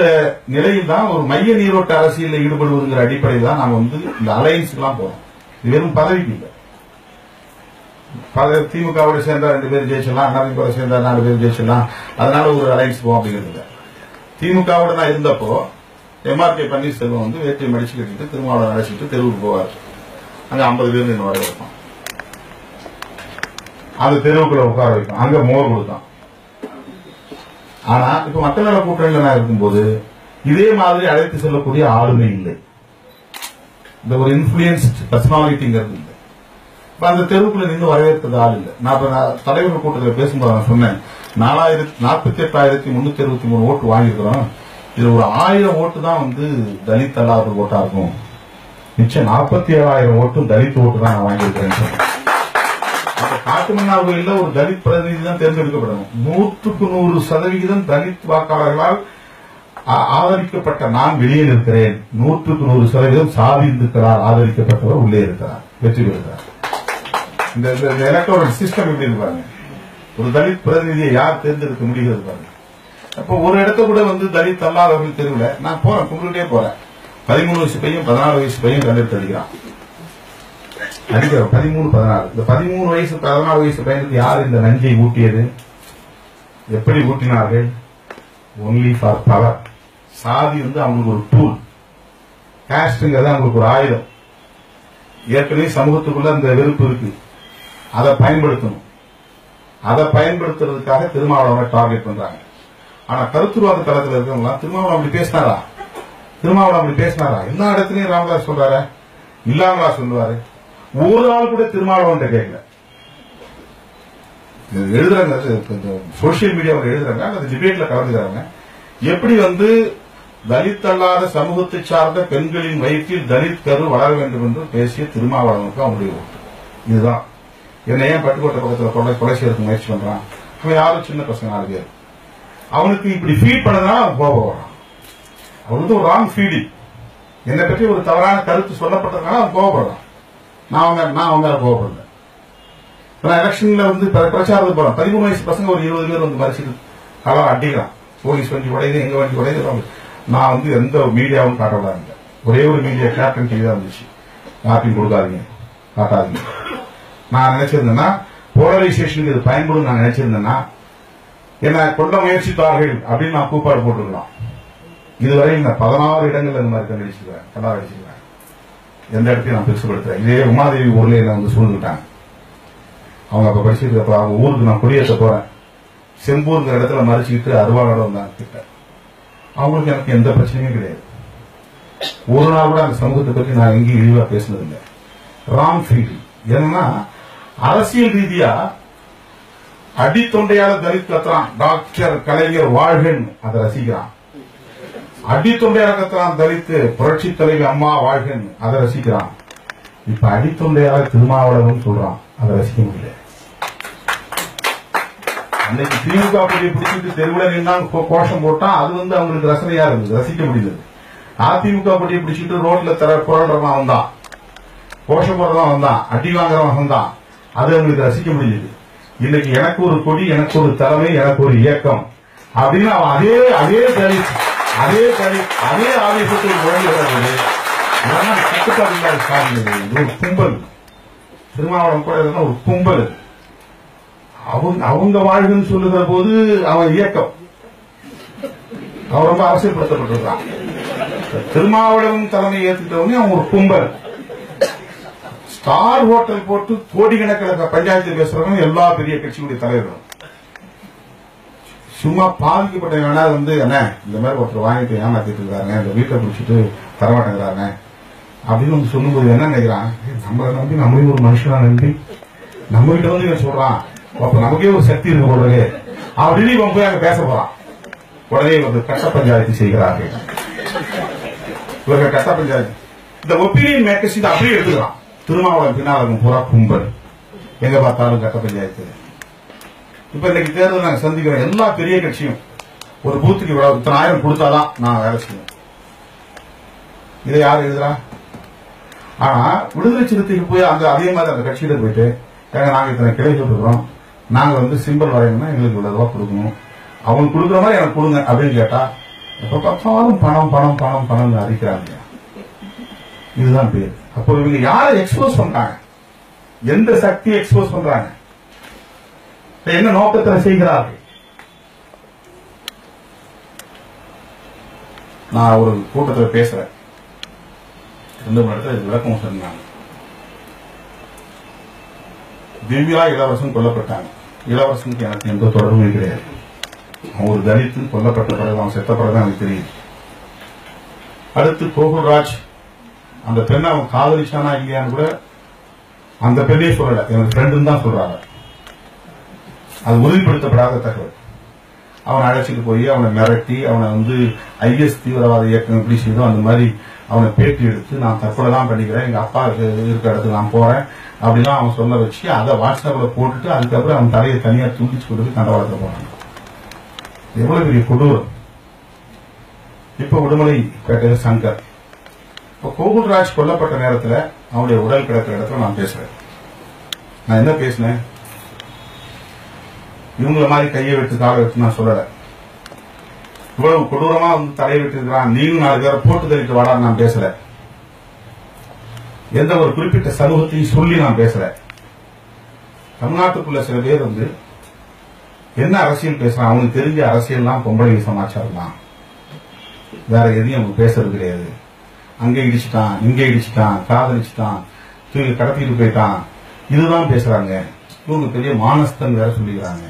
இந்த நிலையில் தான் ஒரு மைய நீரோட்ட அரசியலில் ஈடுபடுவதுங்கிற அடிப்படையில் தான் நாங்க வந்து இந்த அலையன்ஸ்க்குலாம் போறோம். இது வெறும் பதவிக்கு இல்லை. திமுகவோட சேர்ந்தா ரெண்டு பேர் ஜெயிச்சிடலாம் அதிமுக சேர்ந்தா நாலு பேர் ஜெயிச்சிடலாம். அதனால ஒரு அலைன்ஸ் போகும் அப்படிங்கிறது திமுகவோட நான் இருந்தப்போ எம்ஆர்கே பன்னீர்செல்வம் வந்து வேட்டியை மடிச்சு கட்டிட்டு திருமாவளவன் அழைச்சிட்டு தெருவுக்கு போவார். அங்க ஐம்பது பேர் நின்று வர வைப்போம். அந்த தெருவுக்குள்ள உட்கார வைக்கும் அங்க மோர் கொடுத்தான். ஆனா இப்ப மக்கள் நல கூட்டணியில நான் இருக்கும்போது இதே மாதிரி அழைத்து செல்லக்கூடிய ஆளுமை இல்லை. இந்த ஒரு இன்ஃபுளுயன்ஸ்ட் பர்சனாலிட்டிங்கிறது இல்லை. இப்ப அந்த தெருவுக்குள்ள நின்று வரவேற்கிறது ஆள் இல்லை. நான் இப்ப நான் தலைவர் கூட்டத்தில் பேசும்போது நான் சொன்னேன் நாலாயிரத்தி நாற்பத்தி எட்டாயிரத்தி முன்னூத்தி அறுபத்தி மூணு ஓட்டு வாங்கியிருக்கிறோம். இதுல ஒரு ஆயிரம் ஓட்டு தான் வந்து தலித் அல்லாத ஓட்டா இருக்கும். மிச்சம் நாற்பத்தி ஏழாயிரம் ஓட்டும் தலித் ஓட்டு தான் நான் வாங்கியிருக்கிறேன் சொன்னேன் அப்ப ஒரு தலித் பிரதிநிதி தான் தேர்ந்தெடுக்கப்படணும். நூற்றுக்கு நூறு சதவிகிதம் தலித் வாக்காளர்களால் ஆதரிக்கப்பட்ட நான் வெளியே இருக்கிறேன் நூற்றுக்கு நூறு சதவீதம் சாதி இந்துக்களால் ஆதரிக்கப்பட்டவர் உள்ளே இருக்கிறார். வெற்றி பெறுகிறார். இந்த எலக்ட்ரானிக் சிஸ்டம் எப்படி இருப்பாங்க ஒரு தலித் பிரதிநிதியை யார் தேர்ந்தெடுக்க முடிகிறது பாருங்க. அப்போ ஒரு இடத்த கூட வந்து தலித் அல்லாதவர்கள் தெருவில் நான் போறேன் கும்பிட்டுட்டே போறேன். பதிமூணு வயசு பையன் பதினாலு வயசு பையன் கண்டெடுத்து அடிக்கிறான். அடிக்கிற பதிமூணு பதினாறு. இந்த பதிமூணு வயசு பதினாறு வயசு பையனுக்கு யார் இந்த நஞ்சை ஊட்டியது? எப்படி ஊட்டினார்கள்? ஒன்லி ஃபார் பவர் சாதி வந்து அவங்களுக்கு ஒரு டூல் காஸ்ட்ங்கிறது அவங்களுக்கு ஒரு ஆயுதம். ஏற்கனவே சமூகத்துக்குள்ள அந்த வெறுப்பு இருக்கு. அதை பயன்படுத்தணும். அதை பயன்படுத்துறதுக்காக திருமாவளவனை டார்கெட் பண்றாங்க. ஆனா கருத்துருவாத தளத்துல இருக்கவங்க திருமாவளவன் அப்படி பேசினாரா? திருமாவளவன் அப்படி பேசினாரா? எல்லா இடத்துலயும் ராமதாஸ் சொல்றாரு? இல்லாமலா சொல்லுவாரு? ஒரு ஆள் கூட திருமாவளவன் கேட்கல. எழுதுறாங்க சோசியல் மீடியாவில் எழுதுறாங்க அந்த டிபேட்ல கலந்துக்கிறாங்க. எப்படி வந்து தலித் அல்லாத சமூகத்தை சார்ந்த பெண்களின் வயிற்றில் தலித் கரு வளர வேண்டும் என்று பேசிய திருமாவளவனுக்கு அவனுடைய ஓட்டு இதுதான். என்ன ஏன் பட்டுக்கோட்டை பக்கத்தில் கொலை கொலை செய்யறதுக்கு முயற்சி பண்றான்? அவன் யாரும் சின்ன பசங்க நாலு பேர். அவனுக்கு இப்படி ஃபீட் பண்ணதுனால அவன் கோபம் வரான் அவன் வந்து ஒரு ராங் ஃபீடிங் என்னை பற்றி ஒரு தவறான கருத்து சொல்லப்பட்டதுனால அவன் கோபப்படுறான். நான் அவங்க நான் அவங்க மேல கோபப்படல நான் எலெக்ஷன்ல வந்து பிரச்சாரத்துக்கு போறேன். பதிமூணு வயசு பசங்க ஒரு இருபது பேர் வந்து மறைச்சிட்டு கலர் அடிக்கலாம் போலீஸ் வண்டி உடையுது எங்க வண்டி உடையுது நான் வந்து எந்த மீடியாவும் காட்டக்கூடாது ஒரே ஒரு மீடியா கேப்டன் டிவி தான் இருந்துச்சு. யார்ட்டையும் கொடுக்காதீங்க. காட்டாதீங்க. நான் நினைச்சிருந்தேன்னா போலரைசேஷனுக்கு இது பயன்படும் நான் நினைச்சிருந்தேன்னா என்ன கொல்ல முயற்சித்தார்கள் அப்படின்னு நான் கூப்பாடு போட்டுருக்கலாம். இதுவரை நான் பதினாறு இடங்கள்ல இந்த மாதிரி கண்டடிச்சிருக்கேன் கலர் அடிச்சிருக்கேன். எந்த இடத்தையும் நான் பெருசுபடுத்துறேன் இதே உமாதேவி ஊர்லயே என்ன வந்து சூழ்ந்துட்டாங்க. அவங்க அப்ப படிச்சுட்டு இருக்கப்ப அவங்க ஊருக்கு நான் குடியேற்ற போறேன். செம்பூருங்கிற இடத்துல மறைச்சிக்கிட்டு அருவாளோட வந்தாங்க கிட்ட அவங்களுக்கு எனக்கு எந்த பிரச்சனையும் கிடையாது. ஒரு நாள் கூட அந்த சமூகத்தை பற்றி நான் எங்கேயும் இழிவா பேசினதில்லை. ராங் ஃபீல்டிங் ஏன்னா அரசியல் ரீதியா அடித்தொண்டையால தலித் கத்துறான். டாக்டர் கலைஞர் வாழ்கன்னு அதை ரசிக்கிறான். அடித்தொண்டையால கத்துறான் புரட்சி தலைவி அம்மா வாழ்கன் அதை ரசிக்கிறான். இப்ப அடித்தொண்டையால திருமாவளவன் சொல்றான் அதை ரசிக்க முடியல. அன்னைக்கு திமுக கொடியை பிடிச்சிட்டு தெருவில் நின்னாங்க கோஷம் போட்டா அது வந்து அவங்களுக்கு ரசனையா இருந்தது ரசிக்க முடிந்தது அதிமுக கொடியை பிடிச்சிட்டு ரோட்ல தர புரள்றவன் வந்தான் தான் கோஷம் போடுறவன் அவன் தான் அடி வாங்குறவன் வந்தான் அது அவங்களுக்கு ரசிக்க முடிஞ்சது இன்னைக்கு எனக்கு ஒரு கொடி எனக்கு ஒரு தலைமை எனக்கு ஒரு இயக்கம் அப்படின்னு அவன் அதே அதே தெரிவிச்சு அதே தலித் அதே ஆவேசத்தில் முழங்குகிறது. இதெல்லாம் கட்டுப்பாடு இல்லாத ஒரு கும்பல். திருமாவளம் கூட ஒரு கும்பல். அவங்க அவங்க வாழ்வுன்னு சொல்லுகிற போது அவன் இயக்கம். அவன் ரொம்ப அவசியப்படுத்தப்பட்டிருக்கான் திருமாவளவன் தலைமை ஏத்துக்கிட்டவனே அவன் ஒரு கும்பல். ஸ்டார் ஹோட்டல் போட்டு கோடிக்கணக்கில் பஞ்சாயத்து பேசுறவங்க எல்லா பெரிய கட்சியுடைய தலைவர்களும். சும்மா பாதிக்கப்பட்ட வேணா வந்து என்ன இந்த மாதிரி ஒருத்தர் வாங்கிட்டு ஏமாத்திட்டு இருக்காருங்க இந்த வீட்டை பிடிச்சிட்டு தரமாட்டேங்கிறாங்க அப்படின்னு வந்து சொல்லும்போது என்ன நினைக்கிறான்? நம்மளை நம்பி நம்மளையும் ஒரு மனுஷனா நம்பி நம்ம கிட்ட வந்து இவன் சொல்றான் அப்ப நமக்கே ஒரு சக்தி இருக்கு போலவே அப்படின்னு இவன் போய் அங்க பேச போறான். உடனே வந்து கட்ட பஞ்சாயத்து செய்கிறார்கள் இவர்கள் கட்ட பஞ்சாயத்து. இந்த ஒப்பீனியன் மேக்கர்ஸ் இதை அப்படியே எடுத்துக்கலாம். திருமாவளம் பின்னால் இருக்கும் கும்பல். எங்க பார்த்தாலும் கட்ட பஞ்சாயத்து. இப்ப இன்னைக்கு தேர்தல் நாங்க சந்திக்கிறோம் எல்லா பெரிய கட்சியும் ஒரு பூத்துக்கு இவ்வளவு இத்தனை ஆயிரம் கொடுத்தாதான் நான் வேலை செய்வேன். இதை யார் எழுதுறா? ஆனா விடுதலை சிறுத்தைக்கு போய் அந்த அதே மாதிரி அந்த கட்சியில போயிட்டு ஏங்க நாங்க இத்தனை கிளைகள் இருக்கிறோம் நாங்க வந்து சிம்பிள் வரையணும்னா எங்களுக்கு இவ்வளவு ரூபா கொடுக்கணும். அவங்க கொடுக்குற மாதிரி எனக்கு கொடுங்க அப்படின்னு கேட்டா எப்ப பார்த்தாலும் பணம் பணம் பணம் பணம் அறிக்கிறாங்க இதுதான் பேர். அப்போ இவங்க யாரை எக்ஸ்போஸ் பண்றாங்க? எந்த சக்தியை எக்ஸ்போஸ் பண்றாங்க? என்ன நோக்கத்தில் செய்கிறார்கள் நான் ஒரு கூட்டத்தில் பேசுறேன். ரெண்டு மணி நேரத்தில் விளக்கம் சொன்னாங்க திவ்யா இளவரசன் கொல்லப்பட்டாங்க இளவரசனுக்கு எனக்கு எந்த தொடர்பும் கிடையாது. அவர் ஒரு தலித்து கொல்லப்பட்ட பிறகு அவன் செத்த பிறகு எனக்கு தெரியுது அடுத்து கோகுல்ராஜ் அந்த பெண்ணை அவன் காதலிச்சானா இல்லையான்னு கூட அந்த பெண்ணே சொல்லல. எனக்கு ஃப்ரெண்டுன்னு தான் சொல்றாங்க. அது உறுதிப்படுத்தப்படாத தகவல் அவனை அழைச்சிட்டு போய் அவனை மிரட்டி அவனை வந்து ஐஎஸ் தீவிரவாத இயக்கம் எப்படி செய்தோ அந்த மாதிரி அவனை பேட்டி எடுத்து நான் தற்கொலை தான் பண்ணிக்கிறேன் எங்க அப்பா இருக்க இடத்துக்கு நான் போறேன் அப்படிலாம் அவன் சொல்ல வச்சு அதை வாட்ஸ்அப்ல போட்டுட்டு அதுக்கப்புறம் அவன் தலையை தனியா துண்டிச்சு கொண்டு போய் தண்டவாளத்தில் போனான் எவ்வளவு பெரிய கொடூரம். இப்ப உடுமலை பேட்டையில சங்கர். இப்ப கோகுல்ராஜ் கொல்லப்பட்ட நேரத்துல அவனுடைய உடல் கிடக்கிற இடத்துல நான் பேசுறேன். நான் என்ன பேசினேன்? இவங்கள மாதிரி கையை வச்சு காலை வச்சு நான் சொல்லல. இவ்வளவு கொடூரமா வந்து தலையை வெட்டிருக்கிறான். நீங்களும் நாலு பேரை போட்டு தள்ளிட்டு வாடா நான் பேசல. எந்த ஒரு குறிப்பிட்ட சமூகத்தையும் சொல்லி நான் பேசல. தமிழ்நாட்டுக்குள்ள சில பேர் வந்து என்ன அரசியல் பேசுறான்? அவனுக்கு தெரிஞ்ச அரசியல்லாம் பொம்பளை சமாச்சாரம் தான். வேற எதையும் அவங்க பேசுறது கிடையாது. அங்கே இடிச்சுட்டான் இங்கே இடிச்சுட்டான் காதலிச்சுட்டான் தூக்கி கடத்திட்டு போயிட்டான். இதுதான் பேசுறாங்க. இவங்க பெரிய மானஸ்தன் வேற சொல்லிக்கிறாங்க.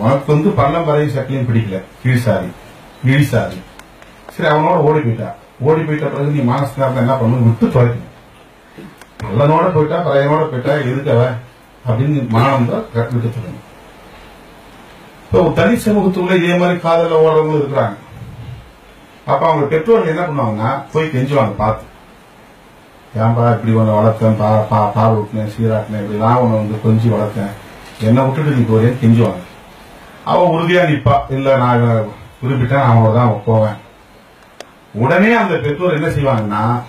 உனக்கு வந்து பள்ளம் சட்டையும் பிடிக்கல. கீழ்சாரி கீழ்சாரி சரி. அவனோட ஓடி போயிட்டா. ஓடி போயிட்ட பிறகு நீ மானஸ்தனா இருந்தா என்ன பண்ணணும் விட்டு துவைக்கணும் பள்ளனோட போயிட்டா பழையனோட போயிட்டா எதுக்கவ அப்படின்னு மானம் தான் விட்டு சொல்லணும் இப்போ தனி சமூகத்துக்குள்ள இதே மாதிரி காதல ஓடுறவங்க இருக்கிறாங்க. அப்ப அவங்க பெற்றோர்கள் என்ன பண்ணுவாங்கன்னா போய் கெஞ்சுவாங்க பார்த்து. ஏன்பா இப்படி உன்னை வளர்த்தேன் பா பா பால் ஊட்டினேன் சீராட்டினேன் இப்படிலாம் உன்னை வந்து கொஞ்சி வளர்த்தேன். என்னை விட்டுட்டு நீ போறேன்னு கெஞ்சுவாங்க. அவ உறுதியா நிப்பா. இல்ல நான் குறிப்பிட்டா நான் அவளை தான் போவேன். உடனே அந்த பெற்றோர் என்ன செய்வாங்கன்னா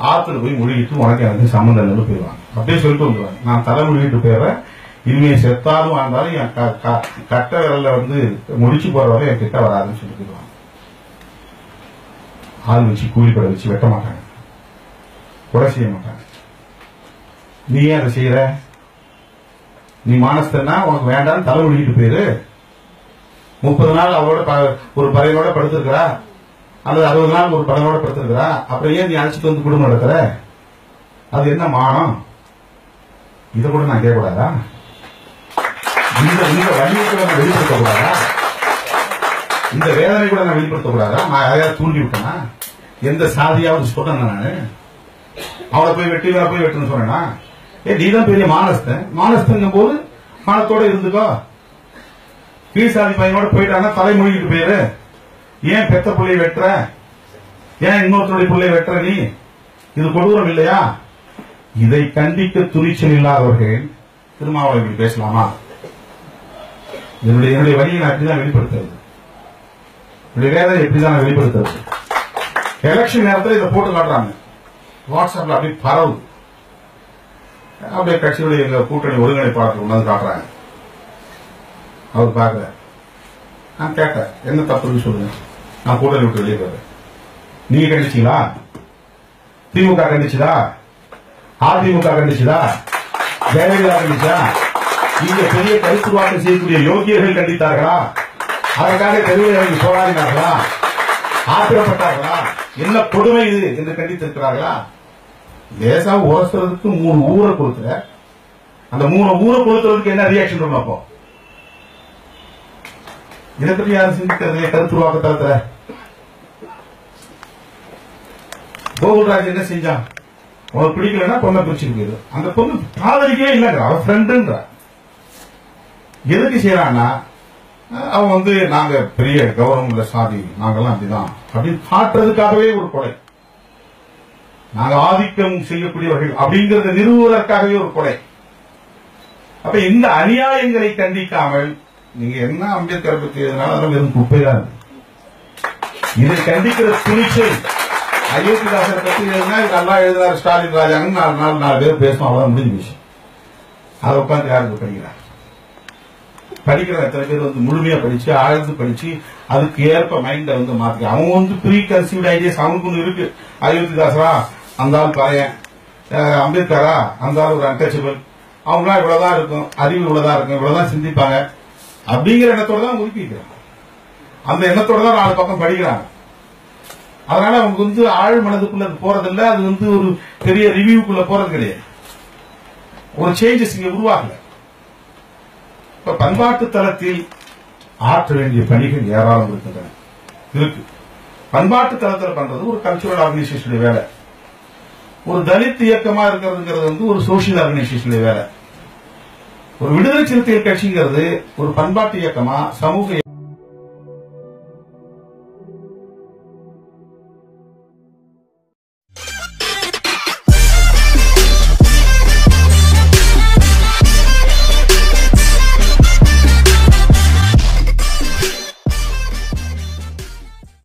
ஆத்துல போய் முழுகிட்டு உனக்கு எனக்கு சம்மந்தம் இல்லைன்னு போயிடுவாங்க. அப்படியே சொல்லிட்டு வந்துடுவாங்க நான் தலை முழுகிட்டு போயிடுறேன். இனிமே செத்தாலும் ஆனாலும் என் க- க- கட்ட விரல வந்து முடிச்சு போற வரை என் கிட்ட வராதுன்னு சொல்லி போயிடுவாங்க. ஆள் வச்சு கூலிப்பட வச்சு வெட்ட மாட்டாங்க. கொலை செய்ய மாட்டாங்க. நீ ஏன் அதை செய்யற? நீ மானஸ்தன்னா உனக்கு வேண்டாம் தலை முடிக்கிட்டு போயிரு. முப்பது நாள் அவளோட ப- ஒரு பறவையோட படுத்திருக்கிறா. அல்லது அறுபது நாள் ஒரு பறையோட படுத்திருக்கிறா. அப்புறம் ஏன் நீ அழைச்சிட்டு வந்து குடும்பம் நடக்கிற அது என்ன மானம்? இதை கூட நான் கேட்கக்கூடாதா? இந்த இந்த வலியை கூட நான் வெளிப்படுத்தக்கூடாதா? இந்த வேதனை கூட நான் வெளிப்படுத்தக்கூடாதா? நான் யாரையாவது தூண்டி விட்டேனா? எந்த சாதியாவது சொல்றேன் நான்? அவளை போய் வெட்டி போய் வெட்டுன்னு சொன்னேன்னா ஏ நீதான் பெரிய மானஸ்தன். மானஸ்தங்கும் போது மனத்தோட இருந்துக்கோ. கீழ்சாதி பையனோட போயிட்டானா தலை போயிரு. ஏன் பெத்த பிள்ளைய வெட்டுற? ஏன் இன்னொருத்தருடைய பிள்ளைய வெட்டுற நீ? இது கொடூரம் இல்லையா? இதை கண்டிக்க துணிச்சல் இல்லாதவர்கள் திருமாவளை இப்படி பேசலாமா? என்னுடைய என்னுடைய வழியை நான் இப்படிதான் வெளிப்படுத்துறது. என்னுடைய வேதனை இப்படிதான் நான் வெளிப்படுத்துறது. எலெக்ஷன் நேரத்தில் இதை போட்டு காட்டுறாங்க. வாட்ஸ்அப்ல அப்படியே பரவுது. அப்படியே கட்சியுடைய எங்க கூட்டணி ஒருங்கிணைப்பாளர் கொண்டாந்து காட்டுறாங்க. அவர் பார்க்கல. நான் கேட்டேன் என்ன தப்புன்னு சொல்லுங்க. நான் கூட்டணி விட்டு வெளியே போறேன். நீங்க கண்டிச்சீங்களா? திமுக கண்டிச்சுதா? அதிமுக கண்டிச்சுதா? ஜெயலலிதா கண்டிச்சா? இங்க பெரிய கருத்துருவாக்கம் செய்யக்கூடிய யோகியர்கள் கண்டித்தார்களா? அதற்காக தெருவில் போராடினார்களா? ஆத்திரப்பட்டார்களா? என்ன கொடுமை இது என்று கண்டித்திருக்கிறார்களா? லேசா ஓசுறதுக்கு மூணு ஊரை கொடுக்குற அந்த மூணு ஊரை கொடுக்கறதுக்கு என்ன ரியாக்ஷன் இருக்கும் அப்போ? இதை பற்றி யாரும் சிந்திக்கிறது கருத்துருவாக்க தரத்துல. கோகுல்ராஜ் என்ன செஞ்சான்? உனக்கு பிடிக்கலன்னா பொண்ணை பிரிச்சிருக்கு அந்த பொண்ணு காதலிக்கவே இல்லைங்கிற அவன் ஃப்ரெண்டுன்ற எதுக்கு செய்யறான்னா அவன் வந்து நாங்க பெரிய கௌரவம் இல்ல சாதி. நாங்கெல்லாம் அப்படிதான். அப்படின்னு காட்டுறதுக்காகவே ஒரு கொலை. நாங்கள் ஆதிக்கம் செய்யக்கூடியவர்கள் அப்படிங்கறத நிறுவுவதற்காகவே ஒரு கொலை. அப்ப இந்த அநியாயங்களை கண்டிக்காமல் நீங்க என்ன அம்பேத்கரை பத்தி எதுனாலும் வெறும் குப்பைதான் இதை கண்டிக்கிற துணிச்சல் அயோத்திதாசரை பத்தி எழுதினா நல்லா எழுதினார் ஸ்டாலின் ராஜாங்கன்னு நாலு நாலு நாலு பேர் பேசுவோம் அவ்வளவு முடிஞ்சு விஷயம். அதை உட்காந்து யாருக்கு படிக்கிறார்? படிக்கிற எத்தனை பேர் வந்து முழுமையா படிச்சு ஆழ்ந்து படிச்சு அதுக்கு ஏற்ப மைண்ட வந்து மாத்திக்க அவன் வந்து ப்ரீ கன்சீவ்ட் ஐடியாஸ் அவனுக்கு ஒன்று இருக்கு. அயோத்திதாசரா அந்த ஆள் பையன் அம்பேத்கரா அந்த ஆள் ஒரு அன்டச்சபிள் அவங்களாம் இவ்வளவுதான் இருக்கும் அறிவு இவ்வளவுதான் இருக்கும் இவ்வளவுதான் சிந்திப்பாங்க. அப்படிங்கிற எண்ணத்தோட தான் ஒதுக்கி அந்த எண்ணத்தோட தான் நாலு பக்கம் படிக்கிறாங்க. அதனால அவங்க வந்து ஆழ் மனதுக்குள்ள அது போறதில்ல அது வந்து ஒரு பெரிய ரிவியூக்குள்ள போறது கிடையாது. ஒரு சேஞ்சஸ் இங்க உருவாகல. இப்ப பண்பாட்டு தளத்தில் ஆற்ற வேண்டிய பணிகள் ஏராளம் இருக்கின்றன. இருக்கு. பண்பாட்டு தளத்தில் பண்றது ஒரு கல்ச்சுரல் ஆர்கனைசேஷனுடைய வேலை. ஒரு தலித் இயக்கமா இருக்கிறதுங்கிறது வந்து ஒரு சோசியல் ஆர்கனைசேஷன்ல வேலை ஒரு விடுதலை சிறுத்தைகள் கட்சிங்கிறது ஒரு பண்பாட்டு இயக்கமா சமூக